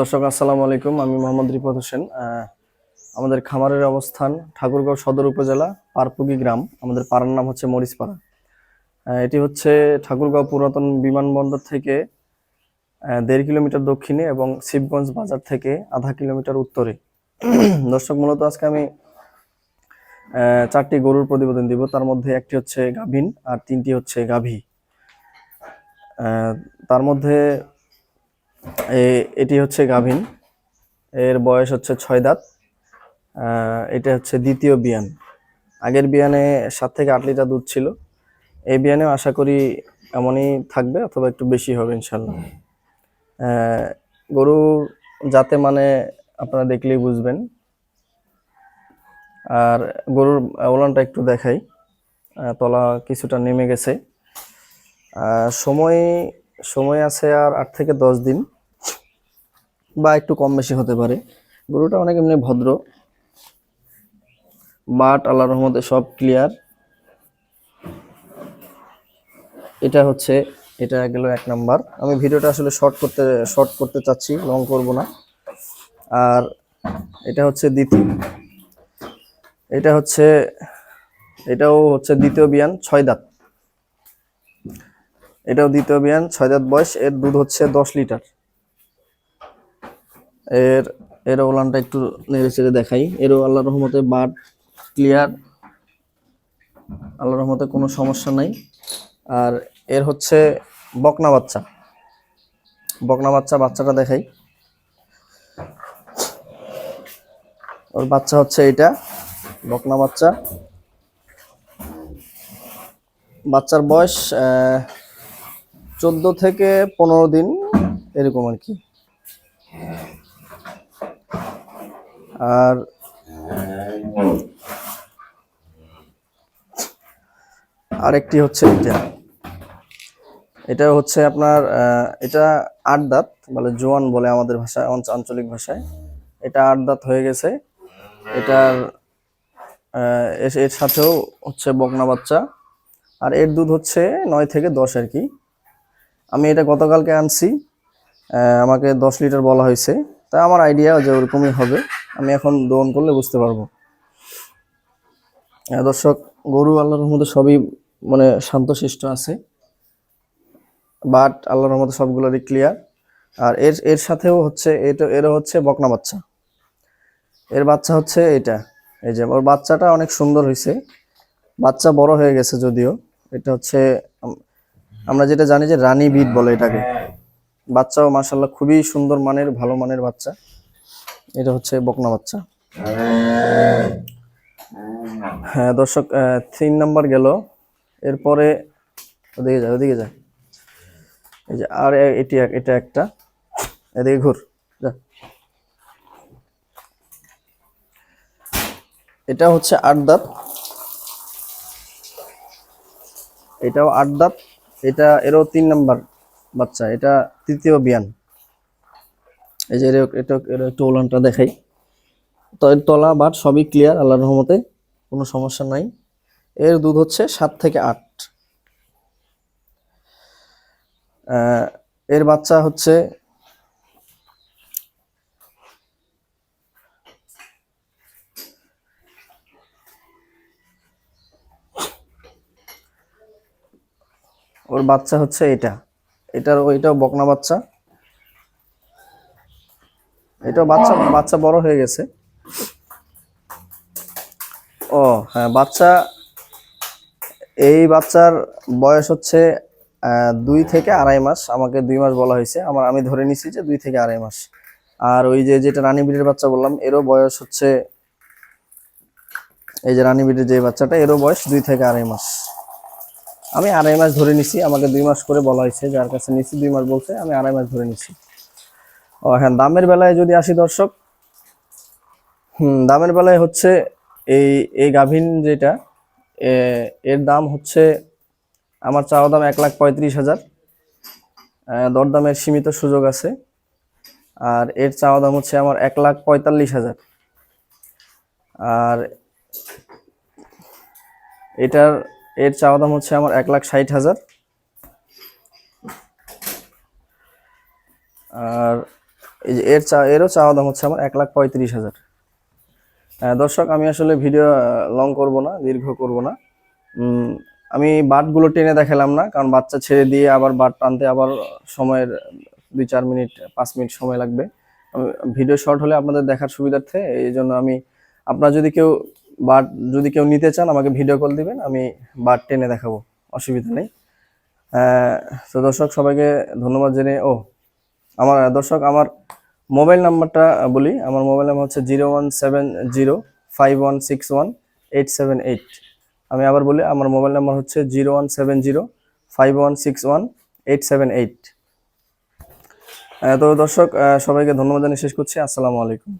দর্শক, আসসালামু আলাইকুম। আমি মোহাম্মদ রিপত হোসেন। আমাদের খামারের অবস্থান ঠাকুরগাঁও সদর উপজেলা পারপুগি গ্রাম। আমাদের পাড়ার নাম হচ্ছে মরিচপাড়া। এটি হচ্ছে ঠাকুরগাঁও পুরাতন বিমানবন্দর থেকে দেড় কিলোমিটার দক্ষিণে এবং শিবগঞ্জ বাজার থেকে আধা কিলোমিটার উত্তরে। দর্শক, মূলত আজকে আমি চারটি গরুর প্রতিবেদন দিব। তার মধ্যে একটি হচ্ছে গাভিন আর তিনটি হচ্ছে গাভী। তার মধ্যে এটি হচ্ছে গাভীন। এর বয়স হচ্ছে ছয় দাঁত। এটা হচ্ছে দ্বিতীয় বিয়ান। আগের বিয়ানে সাত থেকে আট লিটার দুধ ছিল। এই বিয়ানেও আশা করি এমনই থাকবে অথবা একটু বেশি হবে ইনশাল্লাহ গরু যাতে মানে আপনারা দেখলেই বুঝবেন। আর গরুর ওলানটা একটু দেখাই। তলা কিছুটা নেমে গেছে। সময় সময় আছে আর আট থেকে দশ দিন বা একটু কম বেশি হতে পারে। গরুটা অনেক এমনি ভদ্র। বাট আল্লাহ রহমতে সব ক্লিয়ার এটা হচ্ছে, এটা গেল এক নাম্বার। আমি ভিডিওটা আসলে শর্ট করতে শর্ট করতে চাচ্ছি লং করব না। আর এটা হচ্ছে দ্বিতীয়। এটা হচ্ছে, এটাও হচ্ছে দ্বিতীয় বিয়ান, ছয় দাঁত। এটাও দ্বিতীয় বিয়ান, ছয় দাঁত বয়স, এর দুধ হচ্ছে দশ লিটার। এর এর ওলানটা একটু নেড়ে চেড়ে দেখাই। এরও আল্লাহ রহমতে বাট ক্লিয়ার। আল্লাহ রহমতে কোনো সমস্যা নাই। আর এর হচ্ছে বকনা বাচ্চা। বকনা বাচ্চা, বাচ্চাটা দেখাই। ওর বাচ্চা হচ্ছে এটা, বকনা বাচ্চা। বাচ্চার বয়স চোদ্দ থেকে পনেরো দিন এরকম আর কি। আর আরেকটি হচ্ছে এটা। এটা হচ্ছে আপনার এটা আট দাঁত, বলে জোয়ান বলে আমাদের ভাষায় আঞ্চ- আঞ্চলিক ভাষায়। এটা আট দাঁত হয়ে গেছে। এটার এর সাথেও হচ্ছে বকনা বাচ্চা। আর এর দুধ হচ্ছে নয় থেকে দশ আর কি। আমি এটা গতকালকে আনছি। আমাকে দশ লিটার বলা হয়েছে। তা আমার আইডিয়া যে ওরকমই হবে। আমি এখন দোহন করলে বুঝতে পারব। দর্শক, গরু আল্লাহর মধ্যে সবই মানে শান্তশিষ্ট আছে। বাট আল্লাহর মধ্যে সবগুলোরই ক্লিয়ার আর এর এর সাথেও হচ্ছে, এটা, এরও হচ্ছে বকনা বাচ্চা। এর বাচ্চা হচ্ছে এটা। এই যে, ওর বাচ্চাটা অনেক সুন্দর হয়েছে। বাচ্চা বড় হয়ে গেছে যদিও। এটা হচ্ছে আমরা যেটা জানি যে রানী বিট বলে এটাকে। বাচ্চাও মাসাল্লাহ খুবই সুন্দর মানের, ভালো মানের বাচ্চা। এটা হচ্ছে বকনা বাচ্চা। হ্যাঁ দর্শক তিন নাম্বার গেল। এরপরে ওদিকে যায় ওদিকে যায়। এই যে আর এটি এটা একটা। এদিকে ঘুর এটা হচ্ছে আট দাঁত। এটাও আট দাঁত। এটা, এরও তিন নাম্বার বাচ্চা, এটা তৃতীয় বিয়ান। এই যে এটা এর একটু ওলানটা দেখাই। তো এর তলা, বাট সবই ক্লিয়ার আল্লাহ রহমতে, কোনো সমস্যা নাই। এর দুধ হচ্ছে সাত থেকে আট। এর বাচ্চা হচ্ছে ওর বাচ্চা হচ্ছে এটা। এটার ওইটাও বকনা বাচ্চা। এটাও বাচ্চা বাচ্চা বড় হয়ে গেছে। ও হ্যাঁ বাচ্চা, এই বাচ্চার বয়স হচ্ছে দুই থেকে আড়াই মাস। আমাকে দুই মাস বলা হয়েছে। আমার, আমি ধরে নিছি যে দুই থেকে আড়াই মাস। আর ওই যে, যেটা রানী বিড়ির বাচ্চা বললাম, এরও বয়স হচ্ছে, এই যে রানী বিড়ির যে বাচ্চাটা, এরও বয়স দুই থেকে আড়াই মাস। আমি আড়াই মাস ধরে নিছি, আমাকে দুই মাস করে বলা হয়েছে, যার কাছে নিছি, দুই মাস বলছে, আমি আড়াই মাস ধরে নিছি। ও হ্যাঁ দামের বেলায় যদি আসি দর্শক, হুম, দামের বেলায় হচ্ছে এই এই গাভিন যেটা এর দাম হচ্ছে আমার চাওয়া দাম এক লাখ পঁয়ত্রিশ হাজার। দরদামের সীমিত সুযোগ আছে, আর এর চাওয়া দাম হচ্ছে আমার এক লাখ পঁয়তাল্লিশ হাজার। আর এটার এর চাওয়া দাম হচ্ছে আমার এক লাখ ষাট হাজার। আর এর চা, এরও চাওয়া দাম হচ্ছে আমার এক লাখ পঁয়ত্রিশ হাজার। দর্শক, আমি আসলে ভিডিও লং করব না, দীর্ঘ করব না। আমি বাটগুলো টেনে দেখালাম না, কারণ বাচ্চা ছেড়ে দিয়ে আবার বাট টানতে আবার সময়ের দুই চার মিনিট, পাঁচ মিনিট সময় লাগবে। ভিডিও শর্ট হলে আপনাদের দেখার সুবিধার্থে, এই জন্য আমি আপনারা যদি কেউ বাট যদি কেউ নিতে চান, আমাকে ভিডিও কল দিবেন, আমি বাট টেনে দেখাবো, অসুবিধা নেই। তো দর্শক, সবাইকে ধন্যবাদ জেনে ও, আমার, দর্শক, আমার মোবাইল নাম্বারটা বলি, আমার মোবাইল নাম্বার হচ্ছে zero one seven zero five one six one eight seven eight আমি আবার বলি, আমার মোবাইল নাম্বার হচ্ছে zero one seven zero five one six one eight seven eight তো দর্শক সবাইকে ধন্যবাদ জানিয়ে শেষ করছি। আসসালামু আলাইকুম।